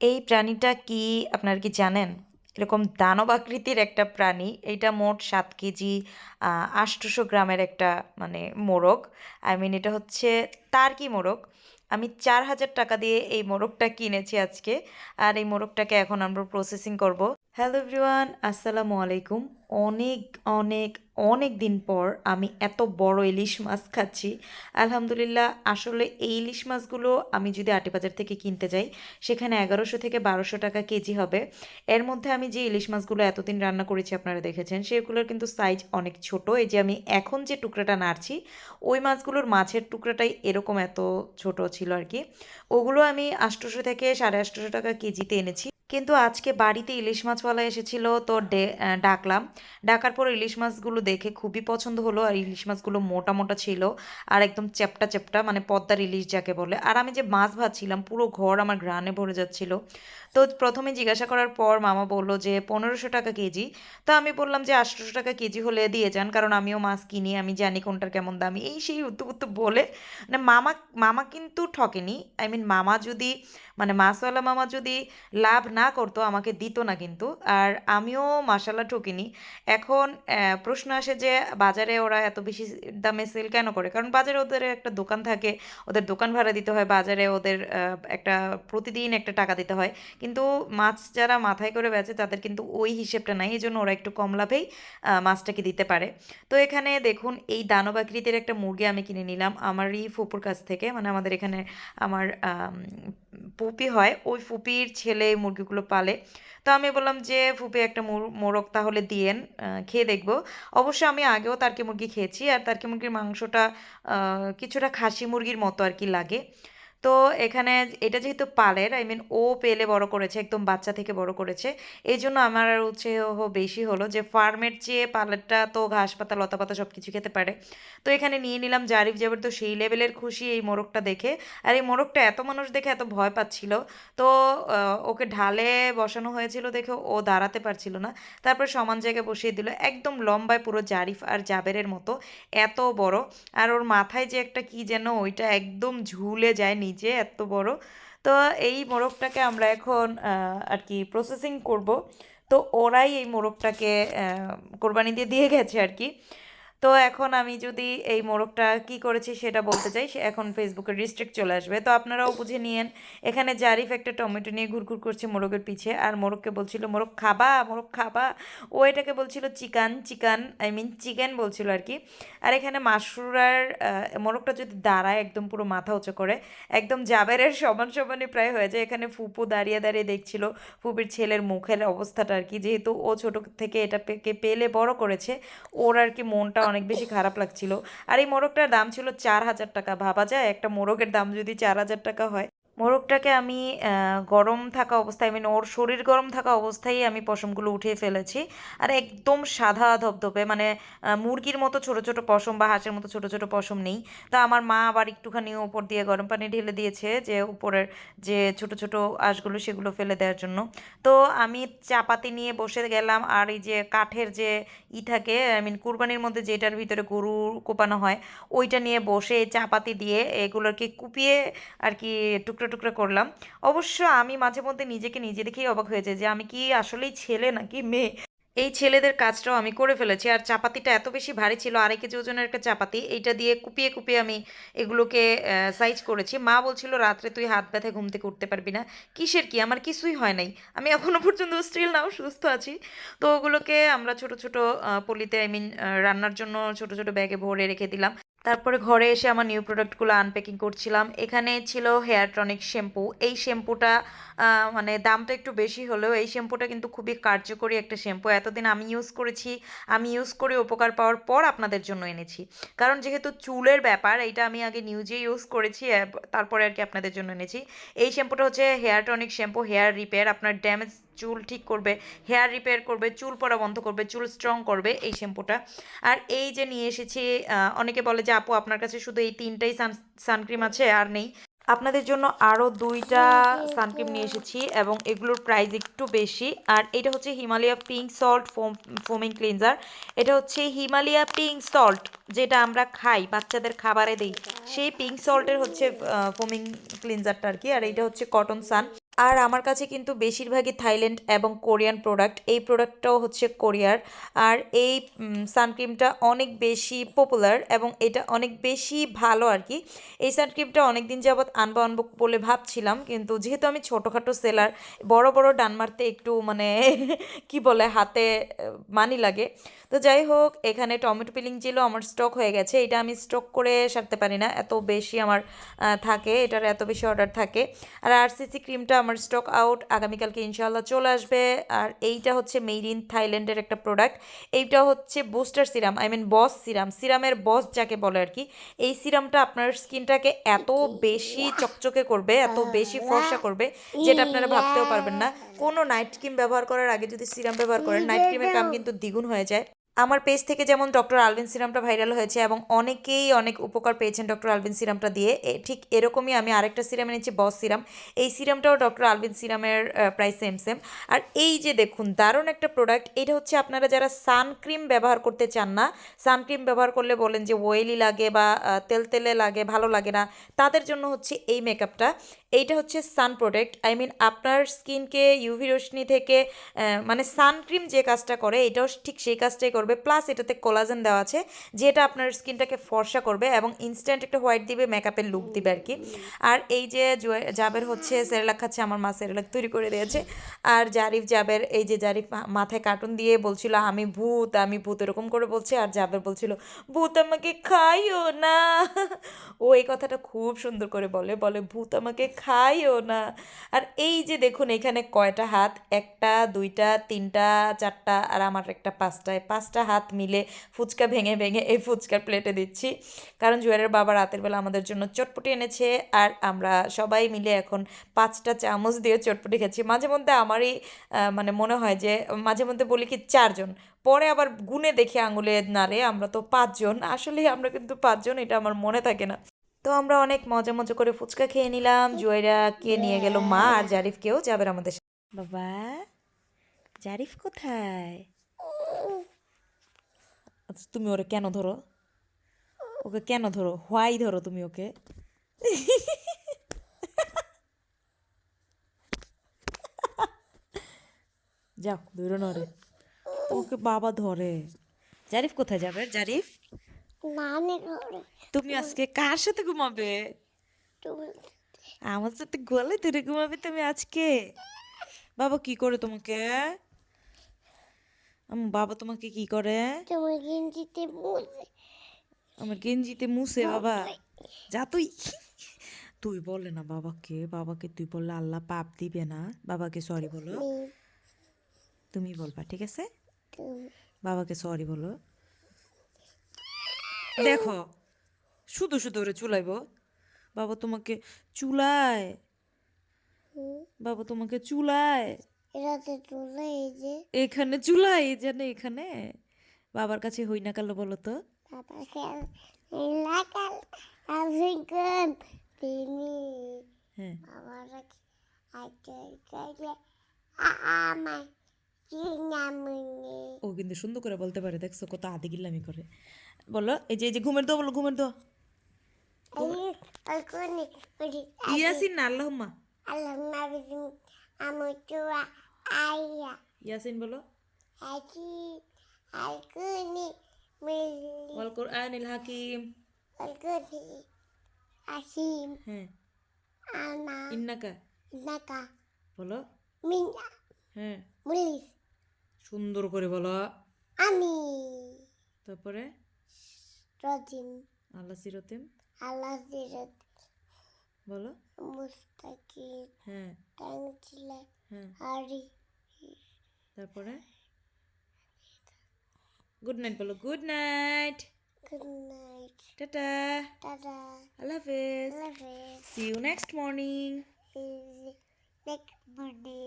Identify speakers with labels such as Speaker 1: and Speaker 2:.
Speaker 1: এই প্রাণীটা কি আপনার কি জানেন? এরকম দানব আকৃতির একটা প্রাণী। এটা মোট সাত কেজি আষ্টশো গ্রামের একটা মানে মোরগ। আই মিন এটা হচ্ছে তার কি মোরগ। আমি ৳৪,০০০ দিয়ে এই মোরগটা কিনেছি আজকে। আর এই মোরগটাকে এখন আমরা প্রসেসিং করব। হ্যালো এভরিওয়ান, আসসালামু আলাইকুম। অনেক, অনেক, অনেক দিন পর আমি এত বড় ইলিশ মাছ খাচ্ছি। আলহামদুলিল্লাহ আসলে এই ইলিশ মাছগুলো আমি যদি আটিবাজার থেকে কিনতে যাই, সেখানে এগারোশো থেকে বারোশো টাকা কেজি হবে। এর মধ্যে আমি যে ইলিশ মাছগুলো এতদিন রান্না করেছি আপনারা দেখেছেন, সেগুলোর কিন্তু সাইজ অনেক ছোট। এই যে আমি এখন যে টুকরাটা নাড়ছি, ওই মাছগুলোর মাছের টুকরাটাই এরকম এত ছোট ছিল আর কি। ওগুলো আমি ৮০০ থেকে ৮৫০ টাকা কেজিতে এনেছি। কিন্তু আজকে বাড়িতে ইলিশ মাছওয়ালা এসেছিল, তো ডাকলাম। ডাকার পর ইলিশ মাছগুলো দেখে খুবই পছন্দ হলো, আর ইলিশ মাছগুলো মোটা মোটা ছিল, আর একদম চ্যাপটা চ্যাপটা মানে পদ্মার ইলিশ যাকে বলে। আর আমি যে মাছ ভাজছিলাম, পুরো ঘর আমার ঘ্রাণে ভরে যাচ্ছিল। তো প্রথমে জিজ্ঞাসা করার পর মামা বলল যে, পনেরোশো টাকা কেজি। তো আমি বললাম যে, আটশোশো টাকা কেজি হলে দিয়ে যান, কারণ আমিও মাছ কিনি, আমি জানি কোনটার কেমন দাম। এই সেই উত্তু উত্তু বলে মানে মামা মামা কিন্তু ঠকেনি। আই মিন মামা যদি মানে মাছওয়ালা মামা যদি লাভ না করতো, আমাকে দিত না কিন্তু, আর আমিও মাসাল্লাহ ঠকিনি। এখন প্রশ্ন আসে যে, বাজারে ওরা এত বেশি দামে সেল কেন করে? কারণ বাজারে ওদের একটা দোকান থাকে, ওদের দোকান ভাড়া দিতে হয়, বাজারে ওদের একটা প্রতিদিন একটা টাকা দিতে হয়। কিন্তু মাছ যারা মাথায় করে বেচে, তাদের কিন্তু ওই হিসেবটা নাই। এই জন্য ওরা একটু কম লাভেই মাছটাকে দিতে পারে। তো এখানে দেখুন, এই দানব আকৃতির একটা মুরগি আমি কিনে নিলাম। আমারই ফুপুর কাছ থেকে। মানে আমাদের এখানে আমার পুপি হয়। ওই ফুপির ছেলে মুরগিগুলো পালে। তো আমি বললাম যে, ফুপি, একটা মুর- মোরগ তাহলে দিয়েন খেয়ে দেখব। অবশ্য আমি আগেও তার্কি মুরগি খেয়েছি। আর তার্কি মুরগির মাংসটা কিছুটা খাসি মুরগির মতো আর কি লাগে। তো এখানে এটা যেহেতু পালের আই মিন ও পেলে বড় করেছে, একদম বাচ্চা থেকে বড় করেছে। এই জন্য আমার উৎসাহ বেশি হলো যে ফার্মের চেয়ে পালেরটা তো ঘাস পাতা, লতা পাতা সব কিছু খেতে পারে। তো এখানে নিয়ে নিলাম জারিফ জাবের তো সেই লেভেলের খুশি এই মোরগটা দেখে। আর এই মোরগটা এত মানুষ দেখে এত ভয় পাচ্ছিল। তো ওকে ঢালে বসানো হয়েছিল দেখে ও দাঁড়াতে পারছিল না। তারপর সমান জায়গায় বসিয়ে দিল। একদম লম্বায় পুরো জারিফ আর জাবেরের মতো। এত বড়। আর ওর মাথায় যে একটা কি যেন, ওইটা একদম ঝুলে যায় নিচে এত বড়। তো এই মোরগটাকে আমরা এখন আর কি প্রসেসিং করব। তো ওরাই এই মোরগটাকে কোরবানি দিয়ে দিয়ে গেছে আর কি। তো এখন আমি যদি এই মোরগটা কি করেছি সেটা বলতে চাই। সে এখন ফেসবুকে রিস্ট্রিক্ট চলে আসবে। তো আপনারাও বুঝে নিয়েন এখানে জারিফ একটা টমেটো নিয়ে ঘুরঘুর করছে মোরগের পিছে আর মোরগকে বলছিল মোরগ খাবা মোরগ খাবা। ও এটাকে বলছিল chicken chicken I mean chicken বলছিল আর কি। আর এখানে আহ, মোরগটা যদি দাঁড়ায় একদম পুরো মাথা উঁচু করে একদম জাবেরের সমান সমানই প্রায় হয়ে যায়। এখানে ফুপু দাঁড়িয়ে দাঁড়িয়ে দেখছিল ফুপির ছেলের মুখের অবস্থাটা আর কি। যেহেতু ও ছোট থেকে এটা পেলে বড় করেছে ওর আর কি মনটা অনেক বেশি খারাপ লাগছিল। আর এই মোরগটার দাম ছিল চার হাজার টাকা। ভাবা যায় একটা মোরগের দাম যদি চার হাজার টাকা হয়। মোরগটাকে আমি গরম থাকা অবস্থায় মানে ওর শরীর গরম থাকা অবস্থায় আমি পশমগুলো উঠিয়ে ফেলেছি। আর একদম সাদা ধপধপে মানে মুরগির মতো ছোট ছোট পশম বা হাঁসের মতো ছোট ছোট পশম নেই। তা আমার মা আবার একটুখানি উপর দিয়ে গরম পানি ঢেলে দিয়েছে, যে উপরের যে ছোট ছোট আঁশগুলো সেগুলো ফেলে দেওয়ার জন্য। তো আমি চাপাতি নিয়ে বসে গেলাম, আর এই যে কাঠের যে ই থাকে আই মিন কুরবানির মধ্যে যেটার ভিতরে গরু কোপানো হয়, ওইটা নিয়ে বসে চাপাতি দিয়ে এগুলোকে কুপিয়ে আর কি টুকরো টুকরো টুকরো করলাম। অবশ্য আমি মাঝে মধ্যে নিজেকে নিজে দেখেই অবাক হয়ে যে আমি কি আসলেই ছেলে নাকি মেয়ে? এই ছেলেদের কাজটাও আমি করে ফেলেছি। আর চাপাতিটা এত বেশি ভারী ছিল, আড়াই কেজি ওজনের একটা চাপাতি, এইটা দিয়ে কুপিয়ে কুপিয়ে আমি এগুলোকে সাইজ করেছি। মা বলছিল, রাত্রে তুই হাত ব্যথায় ঘুম থেকে পারবি না। কিসের কি? আমার কিছুই হয় নাই। আমি এখনও পর্যন্ত স্টিল নাও সুস্থ আছি। তো ওগুলোকে আমরা ছোট ছোট পলিতে আই মিন রান্নার জন্য ছোট ছোট ব্যাগে ভরে রেখে দিলাম। তারপরে ঘরে এসে আমার নিউ প্রোডাক্টগুলো আনপ্যাকিং করছিলাম। এখানে ছিল হেয়ার টনিক শ্যাম্পু এই শ্যাম্পুটা মানে দামটা একটু বেশি হলেও এই শ্যাম্পুটা কিন্তু খুবই কার্যকরী একটা শ্যাম্পু এতদিন আমি ইউজ করেছি, আমি ইউজ করে উপকার পাওয়ার পর আপনাদের জন্য এনেছি। কারণ যেহেতু চুলের ব্যাপার, এইটা আমি আগে নিউজে ইউজ করেছি তারপরে আর কি আপনাদের জন্য এনেছি। এই শ্যাম্পুটা হচ্ছে hair tonic shampoo hair repair আপনার ড্যামেজ চুল ঠিক করবে হেয়ার রিপেয়ার করবে চুল পড়া বন্ধ করবে চুল স্ট্রং করবে এই শ্যাম্পুটা। আর এই যে নিয়ে এসেছি অনেকে বলে যে আপু আপনার কাছে শুধু এই তিনটাই সান সানক্রিম আছে আর নেই। আপনাদের জন্য আরও দুইটা সানক্রিম নিয়ে এসেছি এবং এগুলোর প্রাইস একটু বেশি। আর এটা হচ্ছে Himalaya pink salt foam foaming cleanser এটা হচ্ছে হিমালয়া পিঙ্ক সল্ট যেটা আমরা খাই বাচ্চাদের খাবারে দিই। সেই পিঙ্ক সল্টের হচ্ছে ফোমিং ক্লিনজারটা আর কি। আর এটা হচ্ছে কটন সান আর আমার কাছে কিন্তু বেশিরভাগই থাইল্যান্ড এবং কোরিয়ান প্রোডাক্ট এই প্রোডাক্টটাও হচ্ছে কোরিয়ার। আর এই সানক্রিমটা অনেক বেশি পপুলার এবং এটা অনেক বেশি ভালো আর কি। এই সানক্রিমটা অনেক দিন যাবৎ আনব আনব বলে ভাবছিলাম, কিন্তু যেহেতু আমি ছোটোখাটো সেলার বড় বড় ডান মারতে একটু মানে কি বলে, হাতে মানি লাগে। তো যাই হোক, এখানে টমেটো পিলিং জেলও আমার স্টক হয়ে গেছে। এটা আমি স্টক করে সারতে পারি না, এত বেশি আমার থাকে, এটার এত বেশি অর্ডার থাকে। আর আরসিসি ক্রিমটা আমার স্টক আউট আগামীকালকে ইনশাল্লাহ চলে আসবে। আর এইটা হচ্ছে মেড ইন থাইল্যান্ডের একটা প্রোডাক্ট এইটা হচ্ছে booster serum I mean boss serum সিরামের boss যাকে বলে আর কি। এই সিরামটা আপনার স্কিনটাকে এত বেশি চকচকে করবে, এত বেশি ফর্সা করবে, যেটা আপনারা ভাবতেও পারবেন না। কোনো নাইট ক্রিম ব্যবহার করার আগে যদি সিরাম ব্যবহার করেন নাইট ক্রিমের কাম কিন্তু দ্বিগুণ হয়ে যায়। আমার পেজ থেকে যেমন ডক্টর আলভিন সিরামটা ভাইরাল হয়েছে এবং অনেকেই অনেক উপকার পেয়েছেন ডক্টর আলভিন সিরামটা দিয়ে ঠিক এরকমই আমি আরেকটা সিরাম এনেছি বস সিরাম। এই সিরামটাও ডক্টর আলভিন সিরামের প্রাইস সেম সেম আর এই যে দেখুন দারুণ একটা প্রোডাক্ট এটা হচ্ছে আপনারা যারা সানক্রিম ব্যবহার করতে চান না সানক্রিম ব্যবহার করলে বলেন যে ওয়েলি লাগে বা আহ, তেলতেলে লাগে ভালো লাগে না তাদের জন্য হচ্ছে এই মেকআপটা এইটা হচ্ছে সান প্রোটেক্ট আই মিন আপনার স্কিনকে ইউভি রশ্মি থেকে মানে সানক্রিম যে কাজটা করে এটাও ঠিক সেই কাজটাই করবে। প্লাস এটাতে কোলাজেন দেওয়া আছে, যেটা আপনার স্কিনটাকে ফর্সা করবে এবং ইনস্ট্যান্ট একটা হোয়াইট দিবে মেকআপের লুক দিবে আর কি আর এই যে জাবের হচ্ছে, সেরেলাক খাচ্ছে, আমার মা সেরেলাক তৈরি করে দিয়েছে। আর জারিফ জাবের, এই যে জারিফ মাথায় কার্টুন দিয়ে বলছিল, আমি ভূত আমি ভূত, এরকম করে বলছে। আর জাবের বলছিল, ভূত আমাকে খাইও না। ও এই কথাটা খুব সুন্দর করে বলে বলে, ভূত আমাকে খাইও না। আর এই যে দেখুন, এখানে কয়টা হাত? একটা, দুইটা, তিনটা, চারটা, আর আমার একটা পাঁচটায়। পাঁচটা হাত মিলে ফুচকা ভেঙে ভেঙে এই ফুচকার প্লেটে দিচ্ছি। কারণ জুয়ারের বাবা রাতের বেলা আমাদের জন্য চটপটি এনেছে আর আমরা সবাই মিলে এখন পাঁচটা চামচ দিয়ে চটপটি খাচ্ছি। মাঝে মধ্যে আমারই মানে মনে হয় যে মাঝে মধ্যে বলি কি চারজন, পরে আবার গুনে দেখে আঙুলে নাড়ে আমরা তো পাঁচজন। আসলে আমরা কিন্তু পাঁচজন, এটা আমার মনে থাকে না। তো আমরা অনেক মজা মজা করে ফুচকা খেয়ে নিলাম। জুয়াইরাকে নিয়ে গেল মা আর জারিফকেও যাবে আমাদের বাবা, জারিফ কোথায়? আচ্ছা তুমি ওরে কেন ধরো? ওকে কেন ধরো? হোয়াই ধরো তুমি ওকে? যাও ধরো নরে তোমাকে বাবা ধরে। জারিফ কোথায় যাবে? জারিফ? তুমি আজকে কার সাথে ঘুমাবে? আমার সাথে গলে ধরে ঘুমাবে তুমি আজকে? বাবা কি করে তোমাকে? আম- বাবা তোমাকে কি করে?
Speaker 2: তুমি গেঞ্জিতে মুছে।
Speaker 1: আমার গেঞ্জিতে মুছে বাবা। যা তুই। তুই বলে না বাবাকে বাবাকে তুই বললে আল্লাহ পাপ দিবে না। বাবাকে সরি বলো। তুমি বলবা ঠিক আছে? বাবাকে সরি বলো। দেখো শুধু শুধু ওরে চুলাইব। বাবা তোমাকে চুলায়। বাবা তোমাকে চুলায়।
Speaker 2: এটাতে এই যে।
Speaker 1: এখানে চুলাই এই এখানে? বাবার কাছে হই না কালো বলো তো?
Speaker 2: তিনি
Speaker 1: হ্যাঁ।
Speaker 2: আমার
Speaker 1: ও কিন্তু সুন্দর করে বলতে পারে দেখছ কত আদি গিল্লামি করে। বলো এই যে এই যে ঘুমের দো বলো ঘুমের দো ইয়াসিন না আল্লাহুম্মা
Speaker 2: আল্লাহ নাবিজি আইয়া
Speaker 1: ইয়াসিন বলো ওয়াল কোরআনিল হাকিম
Speaker 2: আসিম
Speaker 1: হ্যাঁ
Speaker 2: আনা
Speaker 1: ইন্নাকা
Speaker 2: নাকা
Speaker 1: বলো
Speaker 2: মিনা
Speaker 1: হ্যাঁ
Speaker 2: মুলিস
Speaker 1: সুন্দর করে বলো
Speaker 2: আমি
Speaker 1: তারপরে
Speaker 2: রজিম
Speaker 1: আল্লাহ সিরতিম
Speaker 2: আল্লাহ দিরত
Speaker 1: বলো
Speaker 2: মুস্তাকিম
Speaker 1: হ্যাঁ
Speaker 2: টাংচিলা
Speaker 1: হ্যাঁ
Speaker 2: হারি
Speaker 1: তারপরে? গুড নাইট বলো গুড নাইট
Speaker 2: গুড নাইট
Speaker 1: টাটা।
Speaker 2: টাটা।
Speaker 1: আল্লাহ হাফেজ
Speaker 2: আল্লাহ হাফেজ
Speaker 1: see you next morning
Speaker 2: next birthday